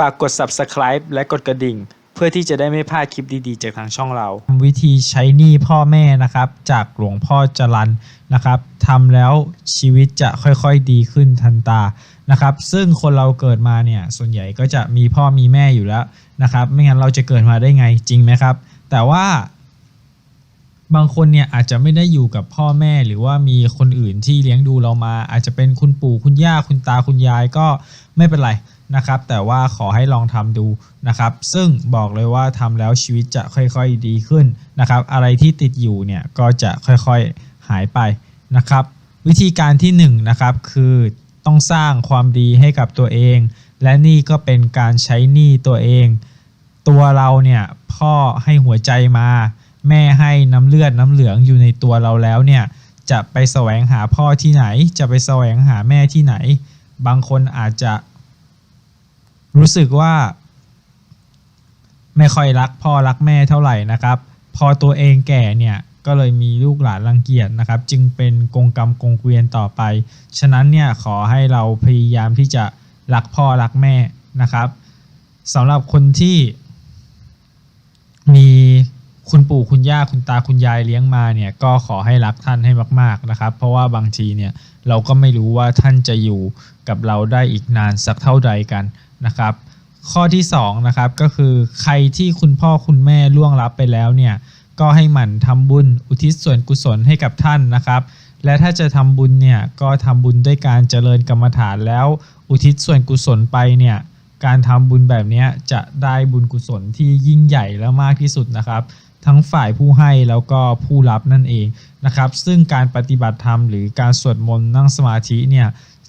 ฝากกด subscribe และกดกระดิ่ง เพื่อที่จะได้ไม่พลาดคลิปดีๆ จากทางช่องเรา วิธีใช้หนี้พ่อแม่นะครับ จากหลวงพ่อจรันนะครับทำแล้วชีวิตจะค่อยๆดีขึ้นทันตานะครับ ซึ่งคนเราเกิดมาเนี่ยส่วนใหญ่ก็จะมีพ่อมีแม่อยู่แล้วนะครับ ไม่งั้นเราจะเกิดมาได้ไงจริงไหมครับ แต่ว่าบางคนเนี่ยอาจจะไม่ได้อยู่กับพ่อแม่หรือว่ามีคนอื่นที่เลี้ยงดูเรามา อาจจะเป็นคุณปู่คุณย่าคุณตาคุณยายก็ไม่เป็นไร นะครับ แต่ว่าขอให้ลองทำดูนะครับ ซึ่งบอกเลยว่าทำแล้วชีวิตจะค่อยๆดีขึ้นนะครับ อะไรที่ติดอยู่เนี่ยก็จะค่อยๆหายไปนะครับ วิธีการที่1นงนะครับคือต้องสร้างความดีให้กับตัวเอง และนี่ก็เป็นการใช้หนี้ตัวเอง ตัวเราเนี่ยพ่อให้หัวใจมา แม่ให้น้ำเลือดน้ำเหลืองอยู่ในตัวเราแล้วเนี่ยจะไปแสวงหาพ่อที่ไหน จะไปแสวงหาแม่ที่ไหน บางคนอาจจะ รู้สึกว่า ไม่ค่อยรักพ่อรักแม่เท่าไหร่นะครับ พอตัวเองแก่เนี่ยก็เลยมีลูกหลานรังเกียจนะครับ จึงเป็นกงกรรมกงเกวียนต่อไป ฉะนั้นเนี่ยขอให้เราพยายามที่จะรักพ่อรักแม่นะครับสำหรับคนที่ มีคุณปู่คุณย่าคุณตาคุณยายเลี้ยงมาเนี่ยก็ขอให้รักท่านให้มาก ๆนะครับ เพราะว่าบางทีเนี่ยเราก็ไม่รู้ว่าท่านจะอยู่กับเราได้อีกนานสักเท่าใดกัน นะครับ ข้อที่2นะครับก็คือใครที่คุณพ่อคุณแม่ล่วงลับไปแล้วเนี่ยก็ให้หมั่นทำบุญอุทิศส่วนกุศลให้กับท่านนะครับ และถ้าจะทำบุญเนี่ยก็ทำบุญด้วยการเจริญกรรมฐานแล้วอุทิศส่วนกุศลไปเนี่ยการทำบุญแบบนี้จะได้บุญกุศลที่ยิ่งใหญ่และมากที่สุดนะครับ ทั้งฝ่ายผู้ให้แล้วก็ผู้รับนั่นเองนะครับ ซึ่งการปฏิบัติธรรมหรือการสวดมนต์นั่งสมาธิเนี่ย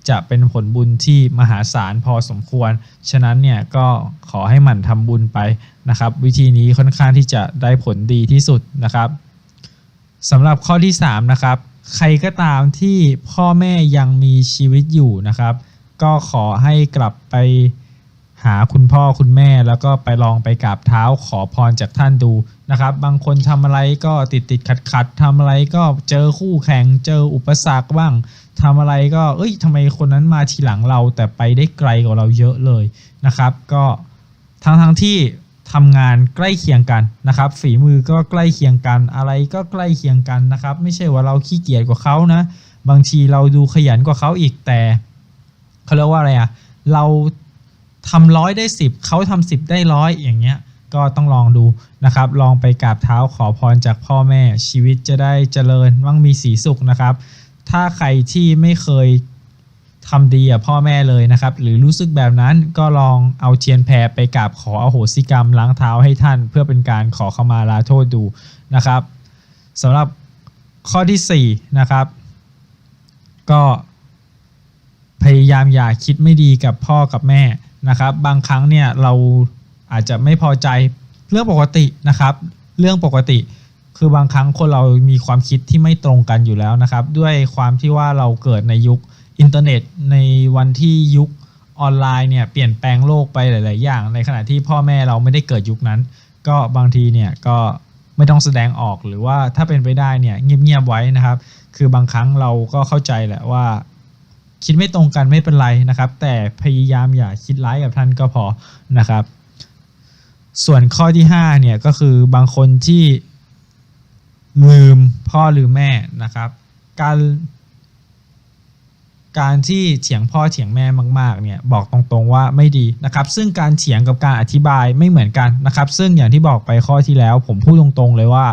จะเป็นผลบุญที่มหาศาลพอสมควร ฉะนั้นเนี่ยก็ขอให้หมั่นทำบุญไปนะครับ วิธีนี้ค่อนข้างที่จะได้ผลดีที่สุดนะครับสำหรับข้อที่3นะครับใครก็ตามที่พ่อแม่ยังมีชีวิตอยู่นะครับ ก็ขอให้กลับไปหาคุณพ่อคุณแม่แล้วก็ไปลองไปกราบเท้าขอพรจากท่านดูนะครับ บางคนทำอะไรก็ติดติดขัดขัดทำอะไรก็เจอคู่แข่งเจออุปสรรคบ้าง ทำอะไรก็ เอ้ยทำไมคนนั้นมาทีหลังเราแต่ไปได้ไกลกว่าเราเยอะเลยนะครับ ก็ทั้งทั้งที่ทำงานใกล้เคียงกันนะครับ ฝีมือก็ใกล้เคียงกัน อะไรก็ใกล้เคียงกันนะครับ ไม่ใช่ว่าเราขี้เกียจกว่าเขานะ บางทีเราดูขยันกว่าเขาอีกแต่เขาเรียกว่าอะไรอะเราทำร้อยได้สิบเขาทำสิบได้ร้อยอย่างเงี้ยก็ต้องลองดูนะครับ ลองไปกราบเท้าขอพรจากพ่อแม่ชีวิตจะได้เจริญมั่งมีสีสุขนะครับ ถ้าใครที่ไม่เคยทำดีกับพ่อแม่เลยนะครับ หรือรู้สึกแบบนั้นก็ลองเอาเทียนแพรไปกราบขออโหสิกรรมล้างเท้าให้ท่าน เพื่อเป็นการขอขมาลาโทษดูนะครับสำหรับข้อที่4นะครับ ก็พยายามอย่าคิดไม่ดีกับพ่อกับแม่นะครับ บางครั้งเนี่ยเราอาจจะไม่พอใจเรื่องปกตินะครับ เรื่องปกติ คือบางครั้งคนเรามีความคิดที่ไม่ตรงกันอยู่แล้วนะครับ ด้วยความที่ว่าเราเกิดในยุคอินเทอร์เน็ตในวันที่ยุคออนไลน์เนี่ยเปลี่ยนแปลงโลกไปหลาย ๆ อย่าง ในขณะที่พ่อแม่เราไม่ได้เกิดยุคนั้น ก็บางทีเนี่ยก็ไม่ต้องแสดงออกหรือว่าถ้าเป็นไปได้เนี่ยเงียบ ๆ ไว้นะครับ คือบางครั้งเราก็เข้าใจแหละว่า คิดไม่ตรงกันไม่เป็นไรนะครับ แต่พยายามอย่าคิดร้ายกับท่านก็พอนะครับ ส่วนข้อที่5เนี่ยก็คือบางคนที่ ลืมพ่อลืมแม่นะครับ การ การที่เถียงพ่อเถียงแม่มากๆเนี่ยบอกตรงๆว่าไม่ดีนะครับ ซึ่งการเถียงกับการอธิบายไม่เหมือนกันนะครับ ซึ่งอย่างที่บอกไปข้อที่แล้ว ผมพูดตรงๆเลยว่า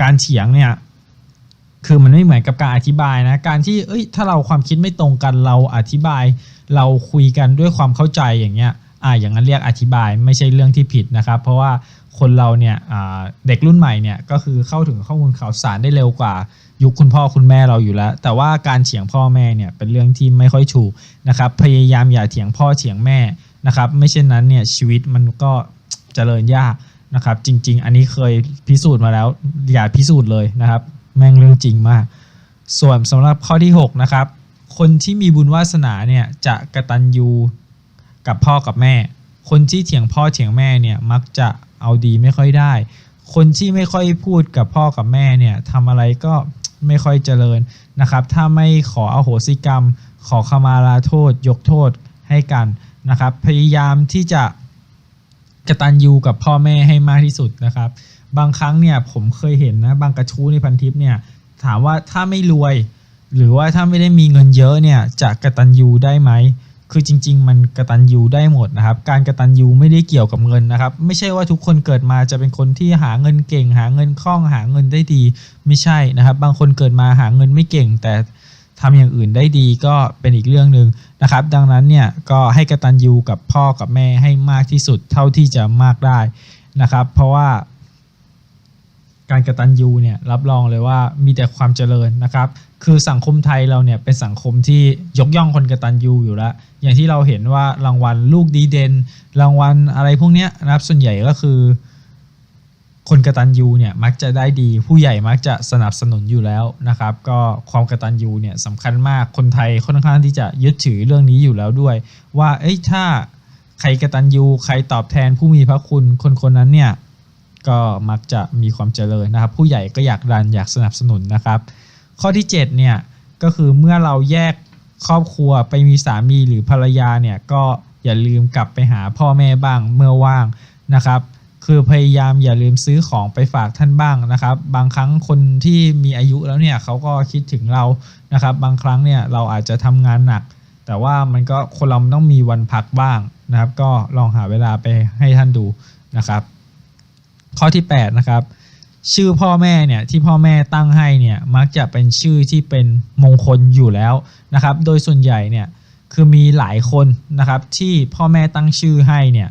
การเถียงเนี่ยคือมันไม่เหมือนกับการอธิบายนะ การที่เอ้ยถ้าเราความคิดไม่ตรงกันเราอธิบาย เราคุยกันด้วยความเข้าใจอย่างเงี้ยอ่าอย่างนั้นเรียกอธิบายไม่ใช่เรื่องที่ผิดนะครับ เพราะว่า คนเราเนี่ยเด็กรุ่นใหม่เนี่ยก็คือเข้าถึงข้อมูลข่าวสารได้เร็วกว่า ยุคคุณพ่อคุณแม่เราอยู่แล้ว แต่ว่าการเถียงพ่อแม่เนี่ยเป็นเรื่องที่ไม่ค่อยถูกนะครับพยายามอย่าเถียงพ่อเถียงแม่นะครับไม่เช่นนั้นเนี่ยชีวิตมันก็เจริญยากนะครับจริง ๆ อันนี้เคยพิสูจน์มาแล้ว อย่าพิสูจน์เลยนะครับ แม่งเรื่องจริงมาก ส่วนสำหรับข้อที่6นะครับคนที่มีบุญวาสนาเนี่ยจะกระตันยูกับพ่อกับแม่ คนที่เถียงพ่อเถียงแม่เนี่ยมักจะ เอาดีไม่ค่อยได้ คนที่ไม่ค่อยพูดกับพ่อกับแม่เนี่ยทำอะไรก็ไม่ค่อยเจริญนะครับ ถ้าไม่ขออโหสิกรรม ขอขมาลาโทษ ยกโทษให้กันนะครับ พยายามที่จะกระตัญญูกับพ่อแม่ให้มากที่สุดนะครับ บางครั้งเนี่ยผมเคยเห็นนะบางกระทู้ในพันทิปเนี่ยถามว่าถ้าไม่รวย หรือว่าถ้าไม่ได้มีเงินเยอะเนี่ยจะกระตัญญูได้ไหม คือจริง ๆ มันกระตัญญูได้หมดนะครับ การกระตัญญูไม่ได้เกี่ยวกับเงินนะครับ ไม่ใช่ว่าทุกคนเกิดมาจะเป็นคนที่หาเงินเก่ง หาเงินคล่องหาเงินได้ดีไม่ใช่นะครับ บางคนเกิดมาหาเงินไม่เก่ง แต่ทำอย่างอื่นได้ดีก็เป็นอีกเรื่องหนึ่งนะครับ ดังนั้นเนี่ยก็ให้กระตัญญูกับพ่อกับแม่ให้มากที่สุดเท่าที่จะมากได้นะครับ เพราะว่าการกระตัญญูเนี่ยรับรองเลยว่ามีแต่ความเจริญนะครับ คือสังคมไทยเราเนี่ยเป็นสังคมที่ยกย่องคนกตัญญูอยู่แล้ว อย่างที่เราเห็นว่ารางวัลลูกดีเด่นรางวัลอะไรพวกเนี้ยนะครับส่วนใหญ่ก็คือ คนกตัญญูเนี่ยมักจะได้ดี ผู้ใหญ่มักจะสนับสนุนอยู่แล้วนะครับ ก็ความกตัญญูเนี่ยสำคัญมากคนไทยค่อนข้างที่จะยึดถือเรื่องนี้อยู่แล้วด้วย ว่าเอ้ยถ้าใครกตัญญูใครตอบแทนผู้มีพระคุณคนคนนั้นเนี่ยก็มักจะมีความเจริญนะครับ ผู้ใหญ่ก็อยากดันอยากสนับสนุนนะครับ ข้อที่7เนี่ยก็คือเมื่อเราแยกครอบครัวไปมีสามีหรือภรรยาเนี่ยก็อย่าลืมกลับไปหาพ่อแม่บ้างเมื่อว่างนะครับคือพยายามอย่าลืมซื้อของไปฝากท่านบ้างนะครับ บางครั้งคนที่มีอายุแล้วเนี่ยเขาก็คิดถึงเรานะครับ บางครั้งเนี่ยเราอาจจะทำงานหนัก แต่ว่ามันก็คนเราต้องมีวันพักบ้างนะครับ ก็ลองหาเวลาไปให้ท่านดูนะครับ ข้อที่8นะครับ ชื่อพ่อแม่เนี่ยที่พ่อแม่ตั้งให้เนี่ยมักจะเป็นชื่อที่เป็นมงคลอยู่แล้วนะครับ โดยส่วนใหญ่เนี่ยคือมีหลายคนนะครับที่พ่อแม่ตั้งชื่อให้เนี่ย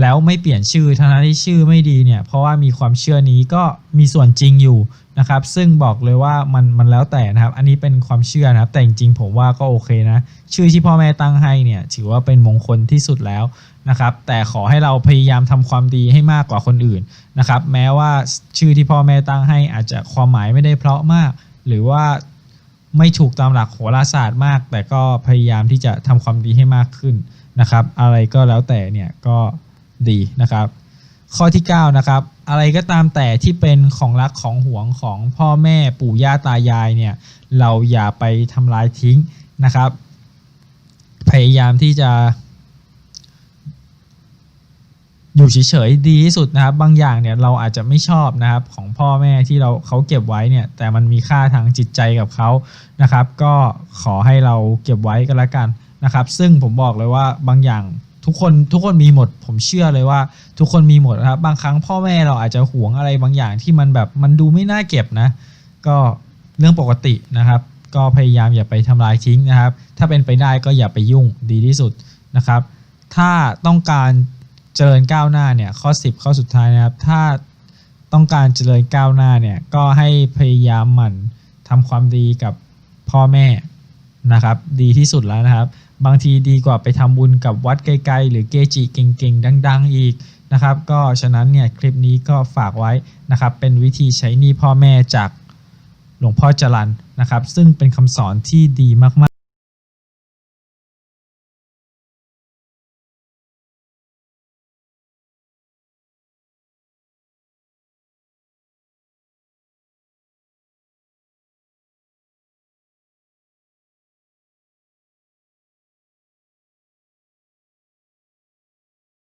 แล้วไม่เปลี่ยนชื่อทั้งที่ชื่อไม่ดีเนี่ยเพราะว่ามีความเชื่อนี้ก็มีส่วนจริงอยู่นะครับ ซึ่งบอกเลยว่ามันมันแล้วแต่นะครับ อันนี้เป็นความเชื่อนะครับ แต่จริงๆผมว่าก็โอเคนะ ชื่อที่พ่อแม่ตั้งให้เนี่ยถือว่าเป็นมงคลที่สุดแล้ว นะครับ แต่ขอให้เราพยายามทำความดีให้มากกว่าคนอื่นนะครับ แม้ว่าชื่อที่พ่อแม่ตั้งให้อาจจะความหมายไม่ได้เพราะมาก หรือว่าไม่ถูกตามหลักโหราศาสตร์มาก แต่ก็พยายามที่จะทำความดีให้มากขึ้นนะครับ อะไรก็แล้วแต่เนี่ยก็ดีนะครับ ข้อที่9นะครับอะไรก็ตามแต่ที่เป็นของรักของหวงของพ่อแม่ปู่ย่าตายายเนี่ยเราอย่าไปทำลายทิ้งนะครับ พยายามที่จะ อยู่เฉยๆดีที่สุดนะครับ บางอย่างเนี่ยเราอาจจะไม่ชอบนะครับของพ่อแม่ที่เราเขาเก็บไว้เนี่ย แต่มันมีค่าทางจิตใจกับเขานะครับ ก็ขอให้เราเก็บไว้ก็แล้วกันนะครับ ซึ่งผมบอกเลยว่าบางอย่างทุกคนทุกคนมีหมด ผมเชื่อเลยว่าทุกคนมีหมดนะครับ บางครั้งพ่อแม่เราอาจจะหวงอะไรบางอย่างที่มันแบบมันดูไม่น่าเก็บนะ ก็เรื่องปกตินะครับ ก็พยายามอย่าไปทำลายทิ้งนะครับ ถ้าเป็นไปได้ก็อย่าไปยุ่งดีที่สุดนะครับ ถ้าต้องการ เจริญก้าวหน้าเนี่ยข้อ 10 ข้อสุดท้ายนะครับ ถ้าต้องการเจริญก้าวหน้าเนี่ยก็ให้พยายามหมั่นทำความดีกับพ่อแม่นะครับ ดีที่สุดแล้วนะครับ บางทีดีกว่าไปทำบุญกับวัดไกลๆ หรือเกจิเก่งๆ ดัง ๆ อีกนะครับ ก็ฉะนั้นเนี่ยคลิปนี้ก็ฝากไว้นะครับ เป็นวิธีใช้หนี้พ่อแม่จากหลวงพ่อจรันนะครับ ซึ่งเป็นคำสอนที่ดีมากๆ